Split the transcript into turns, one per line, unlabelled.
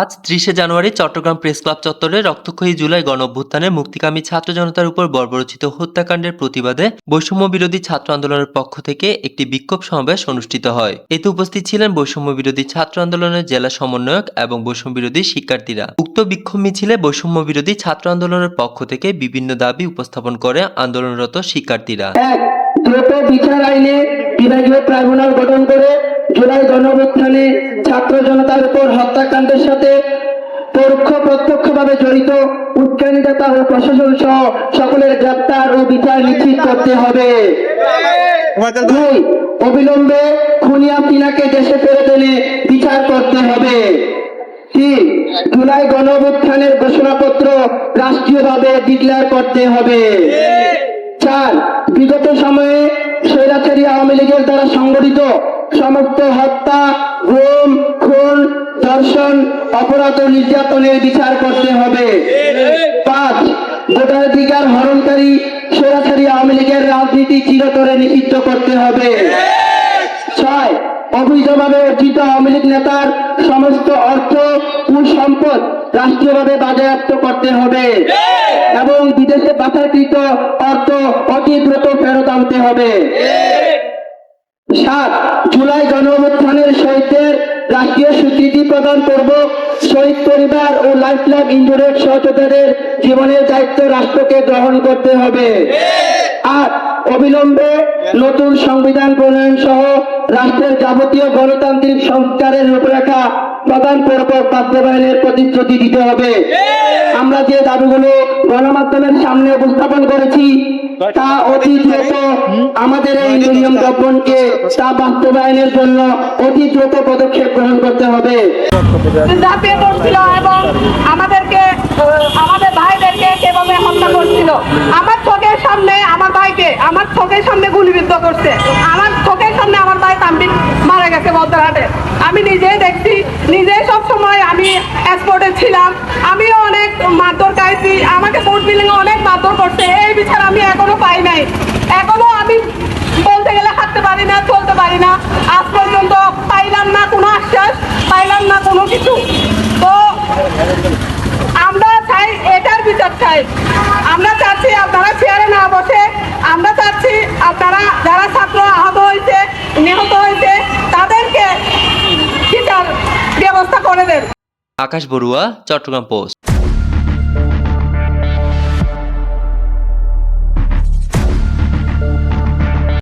আজ ত্রিশে জানুয়ারি চট্টগ্রাম প্রেস ক্লাব চত্বরে রক্তক্ষয়ী জুলাই গণ অভ্যুত্থানে মুক্তিকামী ছাত্র জনতার উপর বর্বরচিত হত্যাকাণ্ডের প্রতিবাদে বৈষম্য বিরোধী ছাত্র আন্দোলনের পক্ষ থেকে একটি বিক্ষোভ সমাবেশ অনুষ্ঠিত হয়। এতে উপস্থিত ছিলেন বৈষম্য বিরোধী ছাত্র আন্দোলনের জেলা সমন্বয়ক এবং বৈষম্য বিরোধী শিক্ষার্থীরা। উক্ত বিক্ষোভ মিছিলে বৈষম্য বিরোধী ছাত্র আন্দোলনের পক্ষ থেকে বিভিন্ন দাবি উপস্থাপন করে আন্দোলনরত শিক্ষার্থীরা।
বিচার আইনে বিভাগীয় ট্রাইব্যুনাল গঠন করে জুলাই গণঅভ্যুত্থানে ছাত্র জনতার উপর হত্যাকাণ্ডের সাথে পরোক্ষ প্রত্যক্ষভাবে জড়িত উৎকারী নেতা ও প্রশাসন সহ সকলের গ্রেপ্তার ও বিচার নিশ্চিত করতে হবে। দুই অবিলম্বে খুনিয়া সিনাকে দেশে ফেরত এনে বিচার করতে হবে। তিন জুলাই গণঅভ্যুত্থানের ঘোষণাপত্র রাষ্ট্রীয়ভাবে ডিক্লেয়ার করতে হবে। চার বিগত সময়ে স্বৈরাচারী আওয়ামী লীগের দ্বারা সংগঠিত সমস্ত হত্যা, গুম, খুন, ধর্ষণ, অপরাধ ও নির্যাতনের বিচার করতে হবে। পাঁচ, ভোটাধিকার হরণকারী, সরাসরি আওয়ামী লীগের রাজনীতি চিরতরে নিষিদ্ধ করতে হবে। ছয়, অবৈধভাবে অর্জিত আওয়ামী লীগ নেতার সমস্ত অর্থ ও সম্পদ রাষ্ট্রীয়ভাবে বাজেয়াপ্ত করতে হবে। এবং বিদেশে পাচারকৃত অর্থ অতি দ্রুত ফেরত আনতে হবে। সাত জুলাই গণঅভ্যুত্থানের শহীদদের রাষ্ট্রীয় স্বীকৃতি প্রদান করব। শহীদ পরিবার ও লাইফ লাইফ ইঞ্জুরেড সহযোদ্ধাদের জীবনের দায়িত্ব রাষ্ট্রকে গ্রহণ করতে হবে। আর অবিলম্বে নতুন সংবিধান প্রণয়ন সহ রাষ্ট্রের যাবতীয় গণতান্ত্রিক সংস্কারের রূপরেখা প্রদান পূর্বক বাস্তবায়নের প্রতিশ্রুতি দিতে হবে। আমরা যে দাবিগুলো গণমাধ্যমের সামনে উপস্থাপন করেছি তা অতি দ্রুত আমাদের এই নিয়ম দর্পণকে তা বাস্তবায়নের জন্য অতি দ্রুত পদক্ষেপ গ্রহণ করতে হবে।
ঝাঁপিয়ে পড়ছিল এবং আমাদেরকে আমাদের ভাইদেরকে কীভাবে হত্যা করছিল। আমার চোখের সামনে আমার ভাইকে আমার চোখের সামনে গুলিবিদ্ধ করছে। আমার চোখের সামনে আমার ভাই তাম্বির মারা গেছে বদ্রহাটে। আমি নিজেই দেখছি আমি এখনও পাই নাই। এখনও আমি বলতে গেলে হাঁটতে পারি না, চলতে পারি না। আজ পর্যন্ত পাইলাম না কোনো আশ্বাস, পাইলাম না কোনো কিছু। তো আমরা চাই এটার বিচার চাই। আমরা চাচ্ছি আপনারা চেয়ারে না বসে, আমরা চাচ্ছি আপনারা যারা ছাত্র আহত হয়েছে, নিহত হয়েছে, তাদেরকে বিচার ব্যবস্থা করে দেন।
আকাশ বড়ুয়া, চট্টগ্রাম পোস্ট।